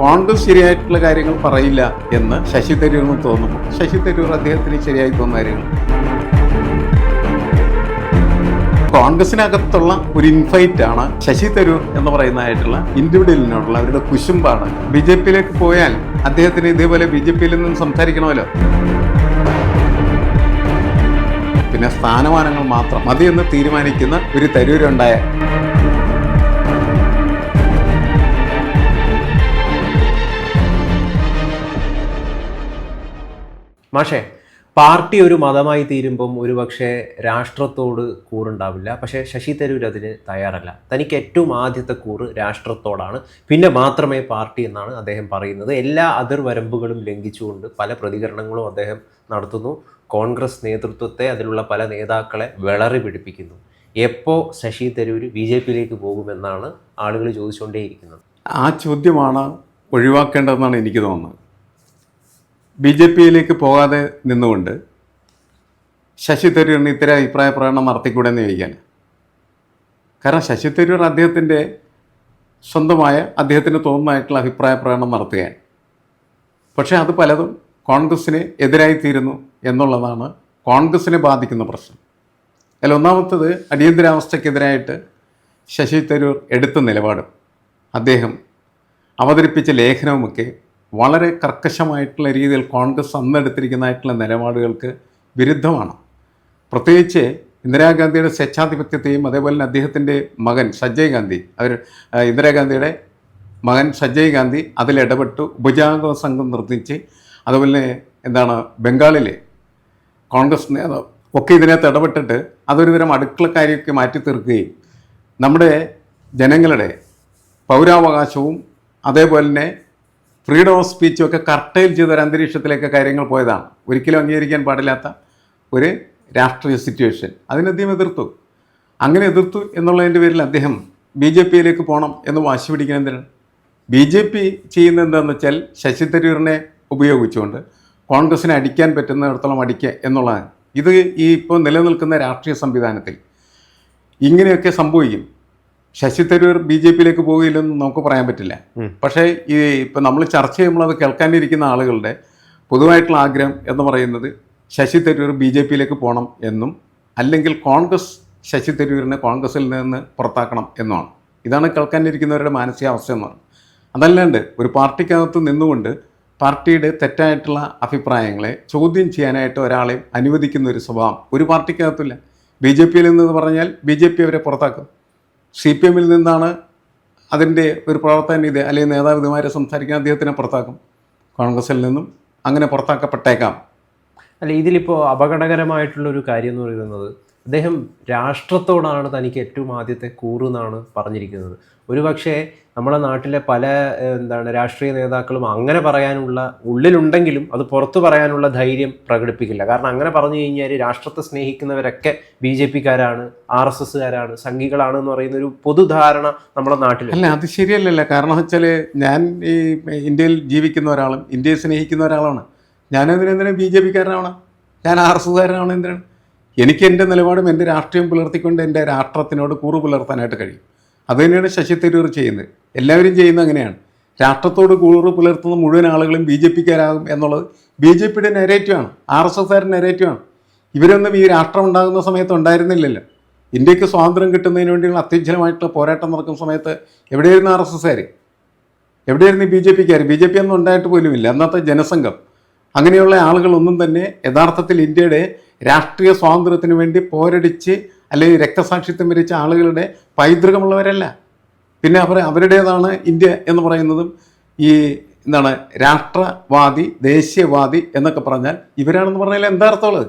കോൺഗ്രസ് ശരിയായിട്ടുള്ള കാര്യങ്ങൾ പറയില്ല എന്ന് ശശി തരൂരിന് തോന്നുന്നു. ശശി തരൂർ അദ്ദേഹത്തിന് ശരിയായി തോന്നുന്ന കോൺഗ്രസിനകത്തുള്ള ഒരു ഇൻഫൈറ്റ് ആണ് ശശി തരൂർ എന്ന് പറയുന്നതായിട്ടുള്ള ഇൻഡിവിജ്വലിനോടുള്ള അവരുടെ കുശുമ്പാണ്. ബി ജെ പിയിലേക്ക് പോയാൽ അദ്ദേഹത്തിന് ഇതേപോലെ ബി ജെ പിയിൽ നിന്നും സംസാരിക്കണമല്ലോ. പിന്നെ സ്ഥാനമാനങ്ങൾ മാത്രം മതിയെന്ന് തീരുമാനിക്കുന്ന ഒരു തരൂരുണ്ടായ മാഷേ പാർട്ടി ഒരു മതമായി തീരുമ്പം ഒരുപക്ഷെ രാഷ്ട്രത്തോട് കൂറുണ്ടാവില്ല. പക്ഷേ ശശി തരൂർ അതിന് തയ്യാറല്ല. തനിക്ക് ഏറ്റവും ആദ്യത്തെ കൂറ് രാഷ്ട്രത്തോടാണ്. പിന്നെ മാത്രമേ പാർട്ടി എന്നാണ് അദ്ദേഹം പറയുന്നത്. എല്ലാ അതിർവരമ്പുകളും ലംഘിച്ചുകൊണ്ട് പല പ്രതികരണങ്ങളും അദ്ദേഹം നടത്തുന്നു. കോൺഗ്രസ് നേതൃത്വത്തെ അതിലുള്ള പല നേതാക്കളെ വിളറി പിടിപ്പിക്കുന്നു. എപ്പോൾ ശശി തരൂർ ബി ജെ പിയിലേക്ക് പോകുമെന്നാണ് ആളുകൾ ചോദിച്ചുകൊണ്ടേയിരിക്കുന്നത്. ആ ചോദ്യമാണ് ഒഴിവാക്കേണ്ടതെന്നാണ് എനിക്ക് തോന്നുന്നത്. ബി ജെ പിയിലേക്ക് പോകാതെ നിന്നുകൊണ്ട് ശശി തരൂരിന് ഇത്തരം അഭിപ്രായ പ്രകടനം നടത്തിക്കൂടെ എന്ന് ചോദിക്കാൻ. കാരണം ശശി തരൂർ അദ്ദേഹത്തിന്റെ സ്വന്തമായ അദ്ദേഹത്തിന് തോന്നുന്നതായിട്ടുള്ള അഭിപ്രായ പ്രകടനം നടത്തുകയാണ്. പക്ഷേ അത് പലതും കോൺഗ്രസ്സിന് എതിരായി തീരുന്നു എന്നുള്ളതാണ് കോൺഗ്രസ്സിനെ ബാധിക്കുന്ന പ്രശ്നം. അതിൽ ഒന്നാമത്തത് അടിയന്തരാവസ്ഥക്കെതിരായിട്ട് ശശി തരൂർ എടുത്ത നിലപാടും അദ്ദേഹം അവതരിപ്പിച്ച ലേഖനവുമൊക്കെ വളരെ കർക്കശമായിട്ടുള്ള രീതിയിൽ കോൺഗ്രസ് അന്നെടുത്തിരിക്കുന്നതായിട്ടുള്ള നിലപാടുകൾക്ക് വിരുദ്ധമാണ്. പ്രത്യേകിച്ച് ഇന്ദിരാഗാന്ധിയുടെ സ്വേച്ഛാധിപത്യത്തെയും അതേപോലെ തന്നെ അദ്ദേഹത്തിന്റെ മകൻ സഞ്ജയ് ഗാന്ധി അവർ ഇന്ദിരാഗാന്ധിയുടെ മകൻ സഞ്ജയ് ഗാന്ധി അതിലിടപെട്ടു. ഉപജാഗ സംഘം നിർത്തിച്ച് അതുപോലെ എന്താണ് ബംഗാളിലെ കോൺഗ്രസ് നേതാവ് ഒക്കെ ഇതിനകത്ത് ഇടപെട്ടിട്ട് അതൊരു തരം അടുക്കളക്കാരിയൊക്കെ മാറ്റി തീർക്കുകയും നമ്മുടെ ജനങ്ങളുടെ പൗരാവകാശവും അതേപോലെ തന്നെ ഫ്രീഡം ഓഫ് സ്പീച്ചും ഒക്കെ കർട്ടയിൽ ചെയ്ത ഒരു അന്തരീക്ഷത്തിലേക്ക് കാര്യങ്ങൾ പോയതാണ്. ഒരിക്കലും അംഗീകരിക്കാൻ പാടില്ലാത്ത ഒരു രാഷ്ട്രീയ സിറ്റുവേഷൻ അതിനെ അദ്ദേഹം എതിർത്തു. അങ്ങനെ എതിർത്തു എന്നുള്ളതിന്റെ പേരിൽ അദ്ദേഹം ബി ജെ പിയിലേക്ക് പോകണം എന്ന് വാശി പിടിക്കണം എന്തിനാണ്? ബി ജെ പി ചെയ്യുന്നത് എന്താണെന്ന് വെച്ചാൽ ശശി തരൂരിനെ ഉപയോഗിച്ചുകൊണ്ട് കോൺഗ്രസിനെ അടിക്കാൻ പറ്റുന്നിടത്തോളം അടിക്കുക എന്നുള്ളതാണ്. ഇത് ഈ ഇപ്പോൾ നിലനിൽക്കുന്ന രാഷ്ട്രീയ സംവിധാനത്തിൽ ഇങ്ങനെയൊക്കെ സംഭവിക്കും. ശശി തരൂർ ബി ജെ പിയിലേക്ക് പോകില്ലെന്ന് നമുക്ക് പറയാൻ പറ്റില്ല. പക്ഷേ ഈ ഇപ്പം നമ്മൾ ചർച്ച ചെയ്യുമ്പോൾ അത് കേൾക്കാനിരിക്കുന്ന ആളുകളുടെ പൊതുവായിട്ടുള്ള ആഗ്രഹം എന്ന് പറയുന്നത് ശശി തരൂർ ബി ജെ പിയിലേക്ക് പോകണം എന്നും അല്ലെങ്കിൽ കോൺഗ്രസ് ശശി തരൂരിനെ കോൺഗ്രസിൽ നിന്ന് പുറത്താക്കണം എന്നുമാണ്. ഇതാണ് കേൾക്കാനിരിക്കുന്നവരുടെ മാനസികാവസ്ഥ എന്ന് പറയുന്നത്. അതല്ലാണ്ട് ഒരു പാർട്ടിക്കകത്ത് നിന്നുകൊണ്ട് പാർട്ടിയുടെ തെറ്റായിട്ടുള്ള അഭിപ്രായങ്ങളെ ചോദ്യം ചെയ്യാനായിട്ട് ഒരാളെയും അനുവദിക്കുന്ന ഒരു സ്വഭാവം ഒരു പാർട്ടിക്കകത്തില്ല ബി ജെ പിയിൽ നിന്ന് പറഞ്ഞാൽ ബി ജെ പി അവരെ പുറത്താക്കും. സി പി എമ്മിൽ നിന്നാണ് അതിന്റെ ഒരു പ്രവർത്തകൻ ഇത് അല്ലെങ്കിൽ നേതാവ് ഇതുമാരെ സംസാരിക്കാൻ അദ്ദേഹത്തിനെ പുറത്താക്കും. കോൺഗ്രസിൽ നിന്നും അങ്ങനെ പുറത്താക്കപ്പെട്ടേക്കാം. അല്ല ഇതിലിപ്പോൾ അപകടകരമായിട്ടുള്ളൊരു കാര്യം എന്ന് പറയുന്നത് അദ്ദേഹം രാഷ്ട്രത്തോടാണ് തനിക്ക് ഏറ്റവും ആദ്യത്തെ കൂറെന്നാണ് പറഞ്ഞിരിക്കുന്നത്. ഒരു പക്ഷേ നമ്മുടെ നാട്ടിലെ പല എന്താണ് രാഷ്ട്രീയ നേതാക്കളും അങ്ങനെ പറയാനുള്ള ഉള്ളിലുണ്ടെങ്കിലും അത് പുറത്തു പറയാനുള്ള ധൈര്യം പ്രകടിപ്പിക്കില്ല. കാരണം അങ്ങനെ പറഞ്ഞു കഴിഞ്ഞാൽ രാഷ്ട്രത്തെ സ്നേഹിക്കുന്നവരൊക്കെ ബി ജെ പിക്കാരാണ് ആർ എസ് എസ്സുകാരാണ് സംഘികളാണ് എന്ന് പറയുന്ന ഒരു പൊതുധാരണ നമ്മുടെ നാട്ടിൽ അല്ല അത് ശരിയല്ലല്ല. കാരണം വെച്ചാൽ ഞാൻ ഈ ഇന്ത്യയിൽ ജീവിക്കുന്ന ഒരാളും ഇന്ത്യയെ സ്നേഹിക്കുന്ന ഒരാളാണ് ഞാനെന്തിനെന്തിനും ബി ജെ പിക്കാരനാവണം? ഞാൻ ആർ എസ് എസ്കാരനാവണം എന്തിനാണ്? എനിക്ക് എന്റെ നിലപാടും എന്റെ രാഷ്ട്രീയം പുലർത്തിക്കൊണ്ട് എന്റെ രാഷ്ട്രത്തിനോട് കൂറു പുലർത്താനായിട്ട് കഴിയും. അത് തന്നെയാണ് ശശി തരൂർ ചെയ്യുന്നത്. എല്ലാവരും ചെയ്യുന്നത് അങ്ങനെയാണ്. രാഷ്ട്രത്തോട് കൂറു പുലർത്തുന്ന മുഴുവൻ ആളുകളും ബി ജെ പിക്കാരാകും എന്നുള്ളത് ബി ജെ പിയുടെ നെരേറ്റീവാണ് ആർ എസ് എസ്സുകാരുടെ നെരേറ്റീവാണ് ഇവരൊന്നും ഈ രാഷ്ട്രം ഉണ്ടാകുന്ന സമയത്ത് ഉണ്ടായിരുന്നില്ലല്ലോ. ഇന്ത്യയ്ക്ക് സ്വാതന്ത്ര്യം കിട്ടുന്നതിന് വേണ്ടിയുള്ള അത്യുജ്ജലമായിട്ടുള്ള പോരാട്ടം നടക്കുന്ന സമയത്ത് എവിടെയായിരുന്നു ആർ എസ് എസ്സുകാർ എവിടെയായിരുന്നു ബി ജെ പിക്കാർ ബി ജെ പി ഒന്നും ഉണ്ടായിട്ട് പോലുമില്ല. അന്നത്തെ ജനസംഘം. അങ്ങനെയുള്ള ആളുകളൊന്നും തന്നെ യഥാർത്ഥത്തിൽ ഇന്ത്യയുടെ രാഷ്ട്രീയ സ്വാതന്ത്ര്യത്തിന് വേണ്ടി പോരടിച്ച് അല്ലെങ്കിൽ രക്തസാക്ഷിത്വം വരിച്ച ആളുകളുടെ പൈതൃകമുള്ളവരല്ല. പിന്നെ അവർ അവരുടേതാണ് ഇന്ത്യ എന്ന് പറയുന്നതും ഈ എന്താണ് രാഷ്ട്രവാദി ദേശീയവാദി എന്നൊക്കെ പറഞ്ഞാൽ ഇവരാണെന്ന് പറഞ്ഞാൽ എന്താ അർത്ഥമുള്ളത്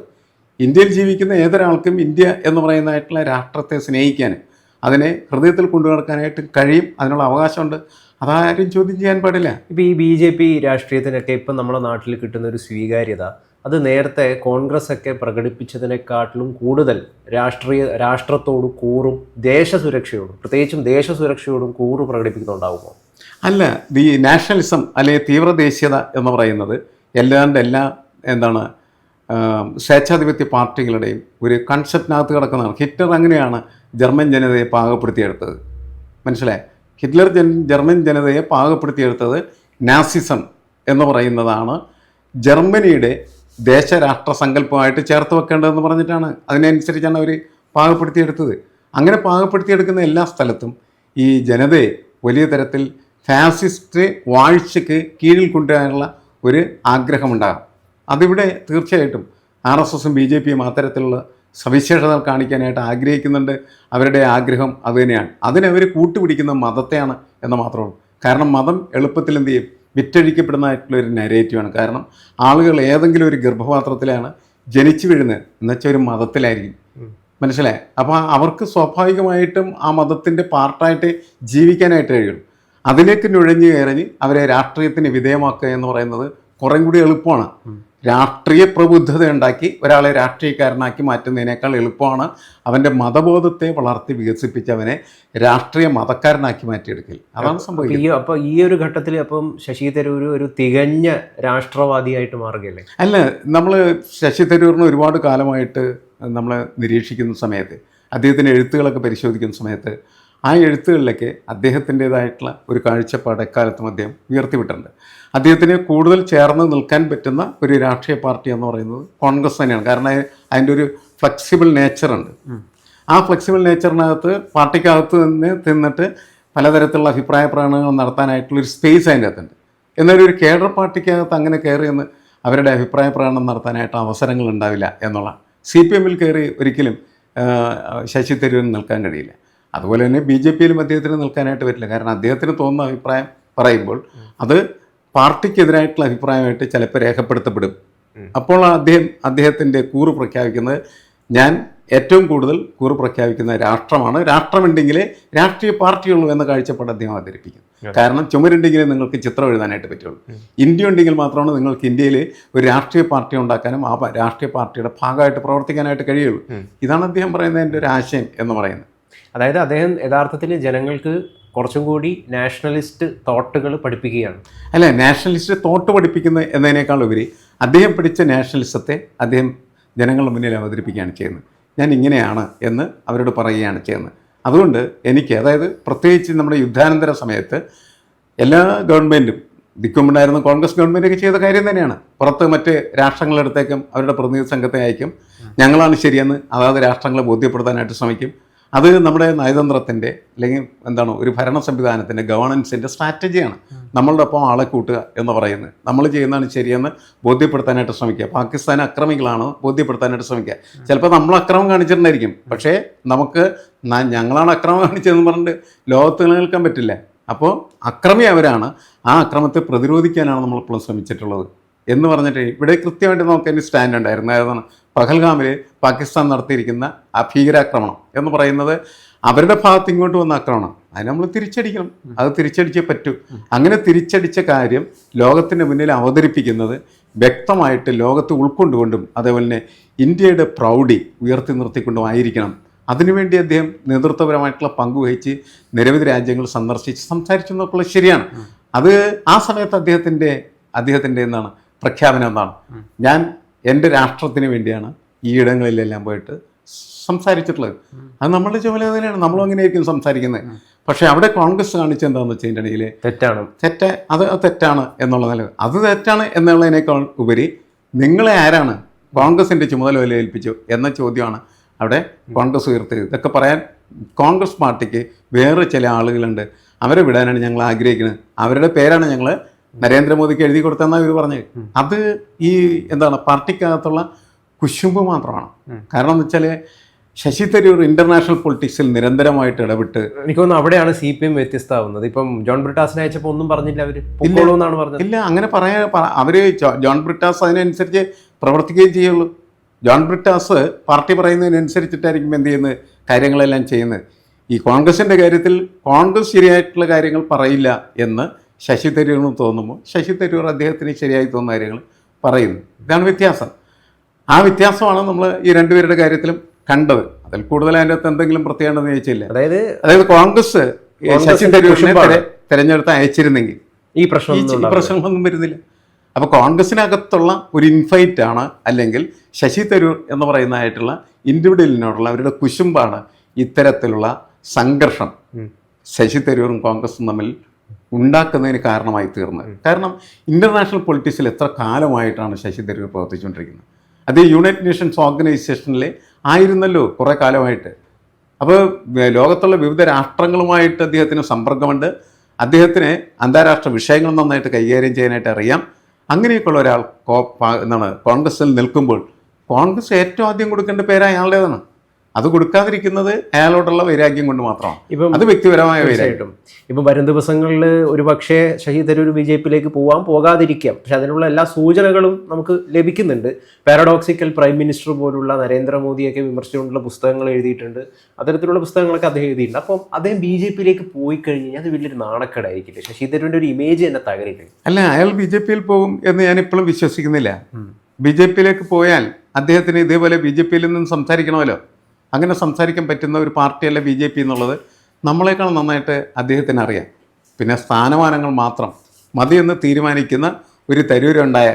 ഇന്ത്യയിൽ ജീവിക്കുന്ന ഏതൊരാൾക്കും ഇന്ത്യ എന്ന് പറയുന്നതായിട്ടുള്ള രാഷ്ട്രത്തെ സ്നേഹിക്കാനും അതിനെ ഹൃദയത്തിൽ കൊണ്ടുനടക്കാനായിട്ട് കഴിയും അതിനുള്ള അവകാശമുണ്ട്. അതാരും ചോദ്യം ചെയ്യാൻ പാടില്ല. ഇപ്പോൾ ഈ ബി ജെ പി രാഷ്ട്രീയത്തിനൊക്കെ ഇപ്പം നമ്മുടെ നാട്ടിൽ കിട്ടുന്ന ഒരു സ്വീകാര്യത അത് നേരത്തെ കോൺഗ്രസ് ഒക്കെ പ്രകടിപ്പിച്ചതിനെക്കാട്ടിലും കൂടുതൽ രാഷ്ട്രീയ രാഷ്ട്രത്തോട് കൂറും ദേശസുരക്ഷയോടും പ്രത്യേകിച്ചും ദേശസുരക്ഷയോടും കൂറ് പ്രകടിപ്പിക്കുന്നുണ്ടാവുമോ? അല്ല ഈ നാഷണലിസം അല്ലെങ്കിൽ തീവ്രദേശീയത എന്ന് പറയുന്നത് എല്ലാണ്ട് എല്ലാ എന്താണ് സ്വേച്ഛാധിപത്യ പാർട്ടികളുടെയും ഒരു കൺസെപ്റ്റിനകത്ത് കിടക്കുന്നതാണ്. ഹിറ്റ്ലർ അങ്ങനെയാണ് ജർമ്മൻ ജനതയെ പാകപ്പെടുത്തിയെടുത്തത്. മനസ്സിലായി? ഹിറ്റ്ലർ ജൻ ജർമ്മൻ ജനതയെ പാകപ്പെടുത്തിയെടുത്തത് നാസിസം എന്ന് പറയുന്നതാണ് ജർമ്മനിയുടെ ദേശരാഷ്ട്ര സങ്കല്പമായിട്ട് ചേർത്ത് വെക്കേണ്ടതെന്ന് പറഞ്ഞിട്ടാണ്. അതിനനുസരിച്ചാണ് അവർ പാകപ്പെടുത്തിയെടുത്തത്. അങ്ങനെ പാകപ്പെടുത്തിയെടുക്കുന്ന എല്ലാ സ്ഥലത്തും ഈ ജനതയെ വലിയ തരത്തിൽ ഫാസിസ്റ്റ് വാഴ്ചയ്ക്ക് കീഴിൽ കൊണ്ടുവരാനുള്ള ഒരു ആഗ്രഹമുണ്ടാകും. അതിവിടെ തീർച്ചയായിട്ടും ആർ എസ് എസും ബി ജെ പിയും അത്തരത്തിലുള്ള സവിശേഷതകൾ കാണിക്കാനായിട്ട് ആഗ്രഹിക്കുന്നുണ്ട്. അവരുടെ ആഗ്രഹം അതുതന്നെയാണ് അതിനവർ കൂട്ടുപിടിക്കുന്ന മതത്തെയാണ് എന്ന് മാത്രമേ കാരണം മതം എളുപ്പത്തിൽ എന്ത് ചെയ്യും? വിറ്റഴിക്കപ്പെടുന്നതായിട്ടുള്ള ഒരു നെരേറ്റീവാണ് കാരണം ആളുകൾ ഏതെങ്കിലും ഒരു ഗർഭപാത്രത്തിലാണ് ജനിച്ചു വീഴുന്നത് എന്നുവെച്ചാൽ ഒരു മതത്തിലായിരിക്കും മനസ്സിലായി? അപ്പോൾ അവർക്ക് സ്വാഭാവികമായിട്ടും ആ മതത്തിന്റെ പാർട്ടായിട്ട് ജീവിക്കാനായിട്ട് കഴിയും അതിലേക്ക് നുഴഞ്ഞു കയറി അവരെ രാഷ്ട്രീയത്തിന് വിധേയമാക്കുക എന്ന് പറയുന്നത് കുറേ കൂടി എളുപ്പമാണ്. രാഷ്ട്രീയ പ്രബുദ്ധത ഉണ്ടാക്കി ഒരാളെ രാഷ്ട്രീയക്കാരനാക്കി മാറ്റുന്നതിനേക്കാൾ എളുപ്പമാണ് അവന്റെ മതബോധത്തെ വളർത്തി വികസിപ്പിച്ചവനെ രാഷ്ട്രീയ മതക്കാരനാക്കി മാറ്റിയെടുക്കൽ. അതാണ് സംഭവിക്കുന്നത്. ഈ അപ്പോൾ ഈ ഒരു ഘട്ടത്തിൽ അപ്പം ശശി തരൂർ ഒരു തികഞ്ഞ രാഷ്ട്രവാദിയായിട്ട് മാറുകയല്ലേ? അല്ല നമ്മൾ ശശി തരൂറിന് ഒരുപാട് കാലമായിട്ട് നമ്മൾ നിരീക്ഷിക്കുന്ന സമയത്ത് അദ്ദേഹത്തിന്റെ എഴുത്തുകളൊക്കെ പരിശോധിക്കുന്ന സമയത്ത് ആ എഴുത്തുകളിലൊക്കെ അദ്ദേഹത്തിന്റെതായിട്ടുള്ള ഒരു കാഴ്ചപ്പാട് എക്കാലത്തും അദ്ദേഹം ഉയർത്തിവിട്ടിട്ടുണ്ട്. അദ്ദേഹത്തിന് കൂടുതൽ ചേർന്ന് നിൽക്കാൻ പറ്റുന്ന ഒരു രാഷ്ട്രീയ പാർട്ടി എന്ന് പറയുന്നത് കോൺഗ്രസ് തന്നെയാണ്. കാരണം അതിന്റെ ഒരു ഫ്ലെക്സിബിൾ നേച്ചറുണ്ട്. ആ ഫ്ലെക്സിബിൾ നേച്ചറിനകത്ത് പാർട്ടിക്കകത്ത് നിന്ന് തിന്നിട്ട് പലതരത്തിലുള്ള അഭിപ്രായ പ്രകടനങ്ങൾ നടത്താനായിട്ടുള്ളൊരു സ്പേസ് അതിന്റെ അകത്തുണ്ട് എന്നാലും ഒരു കേഡർ പാർട്ടിക്കകത്ത് അങ്ങനെ കയറി എന്ന് അവരുടെ അഭിപ്രായ പ്രകടനം നടത്താനായിട്ട് അവസരങ്ങൾ ഉണ്ടാവില്ല എന്നുള്ള സി പി എമ്മിൽ കയറി ഒരിക്കലും ശശി തരൂരിന് നിൽക്കാൻ കഴിയില്ല. അതുപോലെ തന്നെ ബി ജെ പിയിലും അദ്ദേഹത്തിന് നിൽക്കാനായിട്ട് പറ്റില്ല. കാരണം അദ്ദേഹത്തിന് തോന്നുന്ന അഭിപ്രായം പറയുമ്പോൾ അത് പാർട്ടിക്കെതിരായിട്ടുള്ള അഭിപ്രായമായിട്ട് ചിലപ്പോൾ രേഖപ്പെടുത്തപ്പെടും. അപ്പോൾ അദ്ദേഹം അദ്ദേഹത്തിന്റെ കൂറ് പ്രഖ്യാപിക്കുന്നത് ഞാൻ ഏറ്റവും കൂടുതൽ കൂറ് പ്രഖ്യാപിക്കുന്ന രാഷ്ട്രമാണ്. രാഷ്ട്രമുണ്ടെങ്കിലേ രാഷ്ട്രീയ പാർട്ടിയുള്ളൂ എന്ന കാഴ്ചപ്പാട് അദ്ദേഹം അവതരിപ്പിക്കും. കാരണം ചുമരുണ്ടെങ്കിലേ നിങ്ങൾക്ക് ചിത്രം എഴുതാനായിട്ട് പറ്റുള്ളൂ. ഇന്ത്യ ഉണ്ടെങ്കിൽ മാത്രമാണ് നിങ്ങൾക്ക് ഇന്ത്യയിൽ ഒരു രാഷ്ട്രീയ പാർട്ടി ഉണ്ടാക്കാനും ആ രാഷ്ട്രീയ പാർട്ടിയുടെ ഭാഗമായിട്ട് പ്രവർത്തിക്കാനായിട്ട് കഴിയുള്ളൂ. ഇതാണ് അദ്ദേഹം പറയുന്നതിന്റെ ഒരു ആശയം എന്ന് പറയുന്നത്. അതായത് അദ്ദേഹം യഥാർത്ഥത്തിൽ ജനങ്ങൾക്ക് കുറച്ചും കൂടി നാഷണലിസ്റ്റ് തോട്ടുകൾ പഠിപ്പിക്കുകയാണ്. അല്ല? നാഷണലിസ്റ്റ് തോട്ട് പഠിപ്പിക്കുന്ന എന്നതിനേക്കാൾ ഉപരി അദ്ദേഹം പഠിച്ച നാഷണലിസത്തെ അദ്ദേഹം ജനങ്ങളുടെ മുന്നിൽ അവതരിപ്പിക്കുകയാണ് ചെയ്യുന്നത്. ഞാൻ ഇങ്ങനെയാണ് എന്ന് അവരോട് പറയുകയാണ് ചെയ്യുന്നത്. അതുകൊണ്ട് എനിക്ക് അതായത് പ്രത്യേകിച്ച് നമ്മുടെ യുദ്ധാനന്തര സമയത്ത് എല്ലാ ഗവൺമെന്റും ദിക്കുമുണ്ടായിരുന്ന കോൺഗ്രസ് ഗവൺമെന്റൊക്കെ ചെയ്ത കാര്യം തന്നെയാണ്. പുറത്ത് മറ്റ് രാഷ്ട്രങ്ങളെടുത്തേക്കും അവരുടെ പ്രതിനിധി സംഘത്തെ അയക്കും. ഞങ്ങളാണ് ശരിയെന്ന് അതാത് രാഷ്ട്രങ്ങളെ ബോധ്യപ്പെടുത്താനായിട്ട് ശ്രമിക്കും. അത് നമ്മുടെ നയതന്ത്രത്തിന്റെ അല്ലെങ്കിൽ എന്താണ് ഒരു ഭരണ സംവിധാനത്തിന്റെ ഗവേണൻസിന്റെ സ്ട്രാറ്റജിയാണ്. നമ്മളുടെ ഒപ്പം ആളെ കൂട്ടുക എന്ന് പറയുന്നത്. നമ്മൾ ചെയ്യുന്നതാണ് ശരിയെന്ന് ബോധ്യപ്പെടുത്താനായിട്ട് ശ്രമിക്കുക. പാകിസ്ഥാൻ അക്രമികളാണ് ബോധ്യപ്പെടുത്താനായിട്ട് ശ്രമിക്കുക. ചിലപ്പോൾ നമ്മൾ അക്രമം കാണിച്ചിട്ടുണ്ടായിരിക്കും. പക്ഷേ നമുക്ക് ഞങ്ങളാണ് അക്രമം കാണിച്ചതെന്ന് പറഞ്ഞിട്ട് ലോകത്ത് നിലനിൽക്കാൻ പറ്റില്ല. അപ്പോൾ അക്രമി അവരാണ്. ആ അക്രമത്തെ പ്രതിരോധിക്കാനാണ് നമ്മളിപ്പോഴും ശ്രമിച്ചിട്ടുള്ളത് എന്ന് പറഞ്ഞിട്ട് ഇവിടെ കൃത്യമായിട്ട് നമുക്ക് അതിന് സ്റ്റാൻഡ് ഉണ്ടായിരുന്നു അതാണ് പഹൽഗാമിൽ പാകിസ്ഥാൻ നടത്തിയിരിക്കുന്ന ആ ഭീകരാക്രമണം എന്ന് പറയുന്നത് അവരുടെ ഭാഗത്ത് ഇങ്ങോട്ട് വന്ന ആക്രമണം. അതിന് നമ്മൾ തിരിച്ചടിക്കണം. അത് തിരിച്ചടിച്ചേ പറ്റൂ. അങ്ങനെ തിരിച്ചടിച്ച കാര്യം ലോകത്തിന്റെ മുന്നിൽ അവതരിപ്പിക്കുന്നത് വ്യക്തമായിട്ട് ലോകത്ത് ഉൾക്കൊണ്ടുകൊണ്ടും അതേപോലെ തന്നെ ഇന്ത്യയുടെ പ്രൗഢി ഉയർത്തി നിർത്തിക്കൊണ്ടും ആയിരിക്കണം. അതിനുവേണ്ടി അദ്ദേഹം നേതൃത്വപരമായിട്ടുള്ള പങ്കുവഹിച്ച് നിരവധി രാജ്യങ്ങൾ സന്ദർശിച്ച് സംസാരിച്ചു എന്നൊക്കെ ശരിയാണ്. അത് ആ സമയത്ത് അദ്ദേഹത്തിന്റെ അദ്ദേഹത്തിന്റെ എന്താണ്? പ്രഖ്യാപനം എന്താണ്? ഞാൻ എന്റെ രാഷ്ട്രത്തിന് വേണ്ടിയാണ് ഈ ഇടങ്ങളിലെല്ലാം പോയിട്ട് സംസാരിച്ചിട്ടുള്ളത്. അത് നമ്മളുടെ ചുമതല തന്നെയാണ്. നമ്മളും അങ്ങനെയായിരിക്കും സംസാരിക്കുന്നത്. പക്ഷേ അവിടെ കോൺഗ്രസ് കാണിച്ച എന്താണെന്ന് വെച്ചിട്ടുണ്ടെങ്കിൽ തെറ്റാണ്. തെറ്റ അത് അത് തെറ്റാണ് എന്നുള്ള നില. അത് തെറ്റാണ് എന്നുള്ളതിനേക്കാൾ ഉപരി നിങ്ങളെ ആരാണ് കോൺഗ്രസിന്റെ ചുമതല വില ഏൽപ്പിച്ചു എന്ന ചോദ്യമാണ് അവിടെ കോൺഗ്രസ് ഉയർത്തിയത്. ഇതൊക്കെ പറയാൻ കോൺഗ്രസ് പാർട്ടിക്ക് വേറെ ചില ആളുകളുണ്ട്. അവരെ വിടാനാണ് ഞങ്ങൾ ആഗ്രഹിക്കുന്നത്. അവരുടെ പേരാണ് ഞങ്ങൾ നരേന്ദ്രമോദിക്ക് എഴുതി കൊടുത്തെന്നാണ് ഇവർ പറഞ്ഞത്. അത് ഈ എന്താണ് പാർട്ടിക്കകത്തുള്ള കുശുമ്പ് മാത്രമാണ്. കാരണം എന്ന് വെച്ചാൽ ശശി തരൂർ ഇന്റർനാഷണൽ പൊളിറ്റിക്സിൽ നിരന്തരമായിട്ട് ഇടപെട്ട് എനിക്ക് തോന്നുന്നു അവിടെയാണ് സി പി എം വ്യത്യസ്തമാവുന്നത്. ഇപ്പം ജോൺ ബ്രിട്ടാസിനെ അയച്ചപ്പോൾ ഒന്നും പറഞ്ഞില്ല. അവർ എന്നാണ് പറഞ്ഞത്. ഇല്ല അങ്ങനെ പറയാ പ- അവർ ജോൺ ബ്രിട്ടാസ് അതിനനുസരിച്ച് പ്രവർത്തിക്കുകയും ചെയ്യുള്ളൂ. ജോൺ ബ്രിട്ടാസ് പാർട്ടി പറയുന്നതിനനുസരിച്ചിട്ടായിരിക്കും എന്ത് ചെയ്യുന്നത്? കാര്യങ്ങളെല്ലാം ചെയ്യുന്നത്. ഈ കോൺഗ്രസിന്റെ കാര്യത്തിൽ കോൺഗ്രസ് ശരിയായിട്ടുള്ള കാര്യങ്ങൾ പറയില്ല എന്ന് ശശി തരൂരിന് തോന്നുമ്പോൾ ശശി തരൂർ അദ്ദേഹത്തിന് ശരിയായി തോന്നുന്ന കാര്യങ്ങൾ പറയുന്നു. ഇതാണ് വ്യത്യാസം. ആ വ്യത്യാസമാണ് നമ്മൾ ഈ രണ്ടുപേരുടെ കാര്യത്തിലും കണ്ടത്. അതിൽ കൂടുതൽ അതിന്റെ അകത്ത് എന്തെങ്കിലും പ്രത്യേകത ഉണ്ടെന്ന് ചോദിച്ചില്ല. അതായത് അതായത് കോൺഗ്രസ് ശശി തരൂരിനെ. തെരഞ്ഞെടുത്ത് അയച്ചിരുന്നെങ്കിൽ. ഈ പ്രശ്നം ഈ പ്രശ്നങ്ങളൊന്നും വരുന്നില്ല. അപ്പോൾ കോൺഗ്രസിനകത്തുള്ള ഒരു ഇൻഫൈറ്റ് ആണ് അല്ലെങ്കിൽ ശശി തരൂർ എന്ന് പറയുന്നതായിട്ടുള്ള ഇൻഡിവിജ്വലിനോടുള്ള അവരുടെ കുശുമ്പാണ് ഇത്തരത്തിലുള്ള സംഘർഷം. ശശി തരൂറും കോൺഗ്രസും തമ്മിൽ ഉണ്ടാക്കുന്നതിന് കാരണമായി തീർന്നത്. കാരണം ഇന്റർനാഷണൽ പൊളിറ്റിക്സിൽ എത്ര കാലമായിട്ടാണ് ശശി തരൂർ പ്രവർത്തിച്ചുകൊണ്ടിരിക്കുന്നത്? അത് യുണൈറ്റഡ് നേഷൻസ് ഓർഗനൈസേഷനിൽ ആയിരുന്നല്ലോ കുറേ കാലമായിട്ട്. അപ്പോൾ ലോകത്തുള്ള വിവിധ രാഷ്ട്രങ്ങളുമായിട്ട് അദ്ദേഹത്തിന് സമ്പർക്കമുണ്ട്. അദ്ദേഹത്തിന് അന്താരാഷ്ട്ര വിഷയങ്ങൾ നന്നായിട്ട് കൈകാര്യം ചെയ്യാനായിട്ട് അറിയാം. അങ്ങനെയൊക്കെയുള്ള ഒരാൾ എന്താണ് കോൺഗ്രസിൽ നിൽക്കുമ്പോൾ കോൺഗ്രസ് ഏറ്റവും ആദ്യം കൊടുക്കേണ്ട പേര് അയാളുടേതാണ്. അത് കൊടുക്കാതിരിക്കുന്നത് അയാളോടുള്ള വൈരാഗ്യം കൊണ്ട് മാത്രമാണ്. ഇപ്പം അത് വ്യക്തിപരമായ വൈരാഗ്യം. ഇപ്പം വരും ദിവസങ്ങളിൽ ഒരു പക്ഷേ ഷഹീദ് തരൂർ ബി ജെ പിയിലേക്ക് പോവാം പോകാതിരിക്കാം. പക്ഷെ അതിനുള്ള എല്ലാ സൂചനകളും നമുക്ക് ലഭിക്കുന്നുണ്ട്. പാരഡോക്സിക്കൽ പ്രൈം മിനിസ്റ്റർ പോലുള്ള നരേന്ദ്രമോദിയൊക്കെ വിമർശിച്ചുകൊണ്ടുള്ള പുസ്തകങ്ങൾ എഴുതിയിട്ടുണ്ട്. അത്തരത്തിലുള്ള പുസ്തകങ്ങളൊക്കെ അദ്ദേഹം എഴുതിയിട്ടുണ്ട്. അപ്പം അദ്ദേഹം ബി ജെ പിയിലേക്ക് പോയി കഴിഞ്ഞ് കഴിഞ്ഞാൽ അത് വലിയൊരു നാണക്കേടായിരിക്കില്ല? ശശി തരൂരിന്റെ ഒരു ഇമേജ് തന്നെ തകരില്ലേ അല്ല അയാൾ ബി ജെ പിയിൽ പോകും എന്ന് ഞാൻ ഇപ്പോഴും വിശ്വസിക്കുന്നില്ല. ബി ജെ പിയിലേക്ക് പോയാൽ അദ്ദേഹത്തിന് ഇതേപോലെ ബി ജെ പിയിൽ നിന്നും സംസാരിക്കണമല്ലോ. അങ്ങനെ സംസാരിക്കാൻ പറ്റുന്ന ഒരു പാർട്ടിയല്ല ബി ജെ പി എന്നുള്ളത് നമ്മളെക്കാൾ നന്നായിട്ട് അദ്ദേഹത്തിന് അറിയാം. പിന്നെ സ്ഥാനമാനങ്ങൾ മാത്രം മതിയെന്ന് തീരുമാനിക്കുന്ന ഒരു തരൂരുണ്ടായ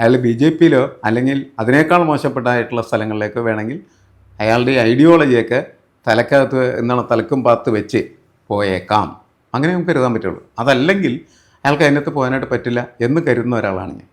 അയാൾ ബി ജെ പിയിലോ അല്ലെങ്കിൽ അതിനേക്കാൾ മോശപ്പെട്ടായിട്ടുള്ള സ്ഥലങ്ങളിലേക്ക് വേണമെങ്കിൽ അയാളുടെ ഐഡിയോളജിയൊക്കെ തലക്കകത്ത് എന്താണ് തലക്കും പാത്ത് വെച്ച് പോയേക്കാം. അങ്ങനെ നമുക്ക് കരുതാൻ പറ്റുള്ളൂ. അതല്ലെങ്കിൽ അയാൾക്ക് അതിനകത്ത് പോകാനായിട്ട് പറ്റില്ല എന്ന് കരുതുന്ന ഒരാളാണ് ഞാൻ.